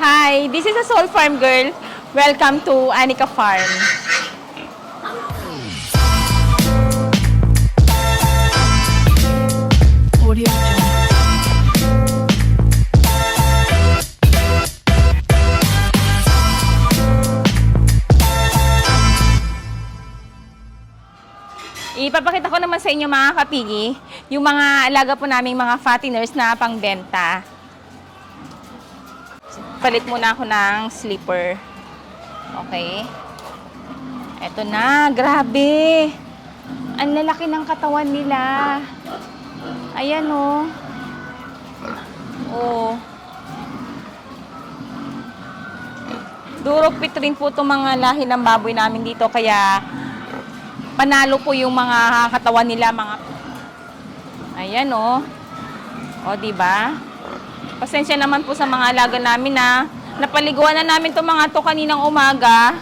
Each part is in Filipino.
Hi, this is a Soul Farm girl. Welcome to Anika Farm. Ipapakita ko naman sa inyo mga kapigi, yung mga alaga po naming mga fatteners na pangbenta. Palit muna ako ng slipper. Okay. Eto na, grabe. Ang lalaki ng katawan nila. Ayan oh. Oh. Durog pit rin po itong mga lahi ng baboy namin dito kaya panalo po yung mga katawan nila mga Ayan oh. O di ba? Pasensya naman po sa mga alaga namin na napaliguan na namin 'tong mga to kaninang umaga.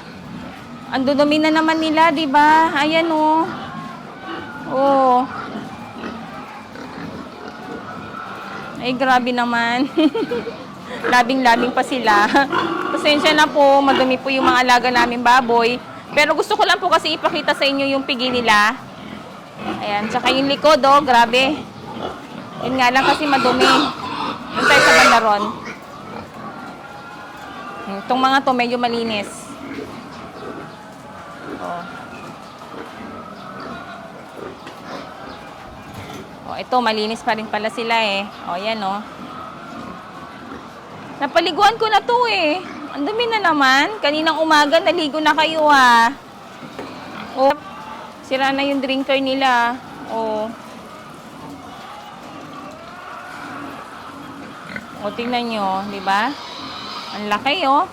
Ang dudumi na naman nila, di ba? Ayan oh. Oh. Ay, grabe naman. Labing-labing pa sila. Pasensya na po, madumi po yung mga alaga namin baboy. Pero gusto ko lang po kasi ipakita sa inyo yung pigi nila. Ayan, tsaka yung likod, oh, grabe. Yun nga lang kasi madumi. Yun tayo sa bandaron. Hmm, Itong mga to, medyo malinis. Oh. Oh, ito, malinis pa rin pala sila eh. Oh, yan oh. Napaliguan ko na to eh. Ang dumi na naman. Kaninang umaga, naligo na kayo ah. Oh, sira na yung drinker nila. Oh. O, tingnan nyo, di ba? Ang laki, oh.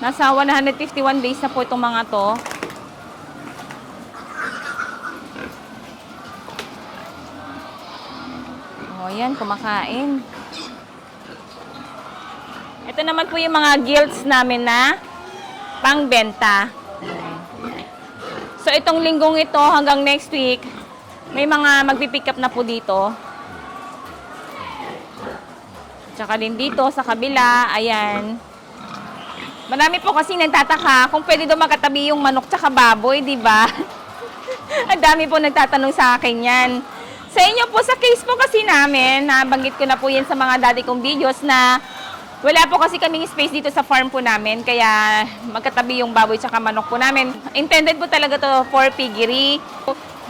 Nasa 151 days na po itong mga to. O, yan, kumakain. Ito naman po yung mga guilds namin na pangbenta. So, itong linggong ito hanggang next week, may mga magpipick up na po dito. Tsaka din dito sa kabila, ayan. Marami po kasi nagtataka kung pwede daw magkatabi yung manok tsaka baboy, di ba? Ang dami po nagtatanong sa akin yan. Sa inyo po, sa case po kasi namin, nabanggit ko na po yan sa mga dati kong videos na wala po kasi kaming space dito sa farm po namin, kaya magkatabi yung baboy tsaka manok po namin. Intended po talaga to for piggery.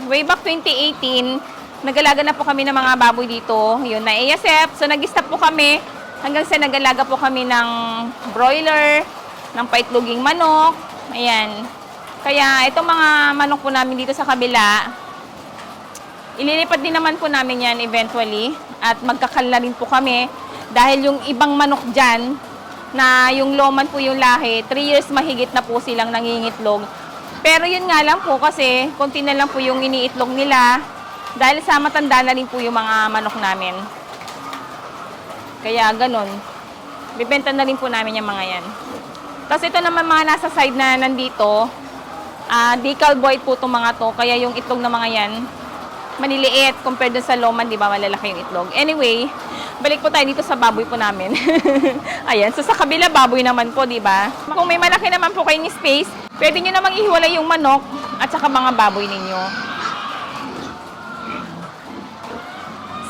Way back 2018, nagalaga na po kami ng mga baboy dito, yun na ASF. So nag-stop po kami hanggang sa nagalaga po kami ng broiler, ng paitloging manok. Ayan. Kaya itong mga manok po namin dito sa kabila, ililipat din naman po namin yan eventually at magkakala rin po kami dahil yung ibang manok dyan na yung loman po yung lahi, 3 years mahigit na po silang nangingitlog. Pero yun nga lang po kasi konti na lang po yung iniitlog nila dahil sa matanda na rin po yung mga manok namin. Kaya ganun. Bibenta na rin po namin yung mga yan. Tapos ito naman mga nasa side na nandito, ah decal white po itong mga to. Kaya yung itlog ng mga yan, maliliit compared sa loman, di ba? Malalaki yung itlog. Anyway, balik po tayo dito sa baboy po namin. Ayan, so sa kabila baboy naman po, di ba? Kung may malaki naman po kayong space, pwede nyo namang ihiwalay yung manok at saka mga baboy ninyo.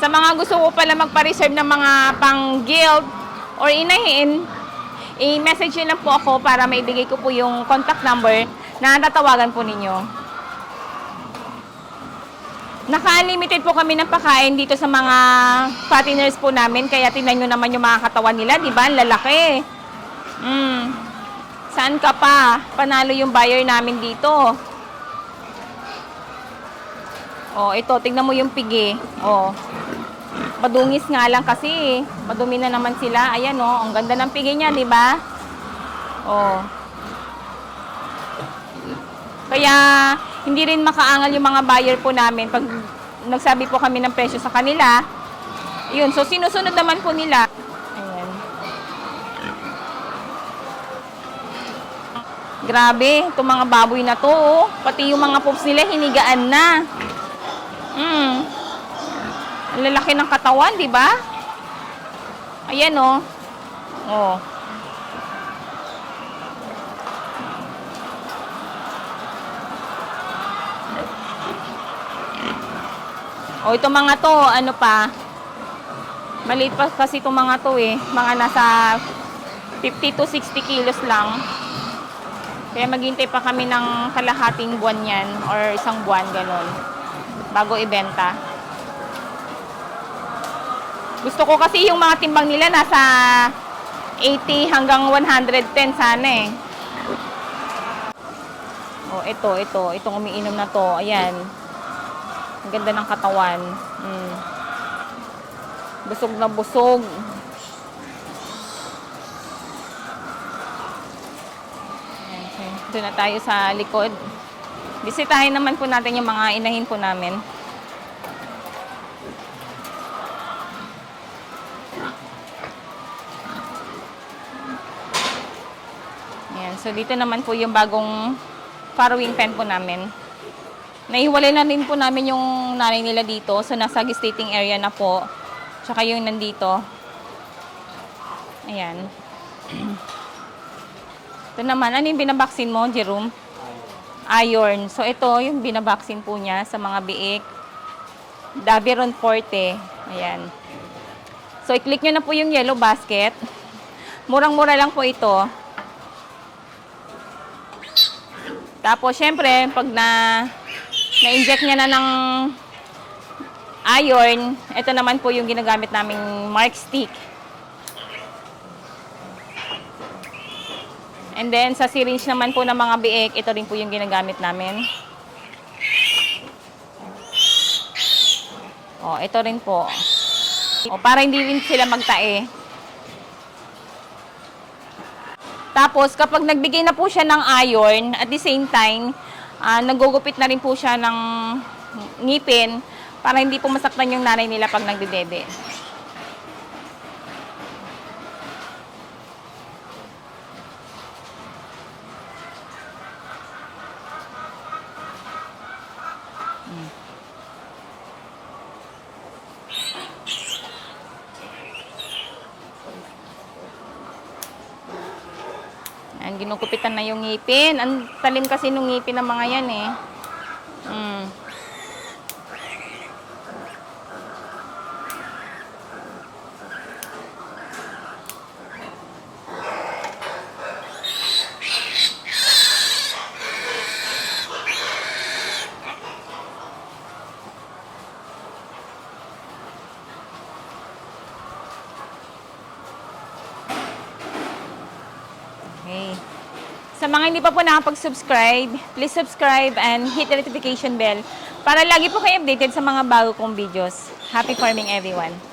Sa mga gusto ko pala magpa-reserve ng mga pang-guild or inahin, i-message nyo lang po ako para maibigay ko po yung contact number na tatawagan po ninyo. Naka-unlimited po kami ng pakain dito sa mga fatteners po namin. Kaya tingnan nyo naman yung mga katawan nila, di ba? Lalaki. Mm. Saan ka pa? Panalo yung buyer namin dito. Oh, ito, tingnan mo yung pigi. Oh. Madungis nga lang kasi. Madumi na naman sila. Ayan, oh. Ang ganda ng pigi niya, di ba? Oh. Kaya hindi rin makaangal yung mga buyer po namin pag nagsabi po kami ng presyo sa kanila. Yun, so sinusunod naman po nila. Ayan. Grabe, itong mga baboy na to, oh. pati yung mga pups nila hinigaan na. Mm. Ang lalaki ng katawan, di ba? Ayan oh. Oh. O ito mga to, ano pa? Maliit pa kasi itong mga to eh. Mga nasa 50 to 60 kilos lang. Kaya maghintay pa kami ng kalahating buwan yan or isang buwan ganon bago ibenta. Gusto ko kasi yung mga timbang nila nasa 80 hanggang 110 sana eh. Oh, ito, ito, itong umiinom na to. Ayan. Ang ganda ng katawan. Mm. Busog na busog. Okay. Doon na tayo sa likod. Bisitahin naman po natin yung mga inahin po namin. Ayan, so dito naman po yung bagong farrowing pen po namin. Naihiwalay na rin po namin yung nanay nila dito. So, nasa gestating area na po. Tsaka yung nandito. Ayan. Ito naman, ano yung binabaksin mo, Jerome? Iron. So, ito yung binabaksin po niya sa mga biik. Daviron Forte. Ayan. So, i-click nyo na po yung yellow basket. Murang-mura lang po ito. Tapos, syempre, pag na na-inject niya na ng iron, ito naman po yung ginagamit naming mark stick. And then, sa syringe naman po ng mga biik, ito rin po yung ginagamit namin. O, ito rin po. O, para hindi rin sila magtae. Tapos, kapag nagbigay na po siya ng iron, at the same time, ah, nagugupit na rin po siya ng ngipin para hindi po masaktan yung nanay nila pag nagdedede. Ayan, ginukupitan na yung ngipin. Ang talim kasi nung ngipin ng mga yan eh. Mm. Okay. Sa mga hindi pa po nakapag-subscribe, please subscribe and hit the notification bell para lagi po kayo updated sa mga bago kong videos. Happy farming everyone!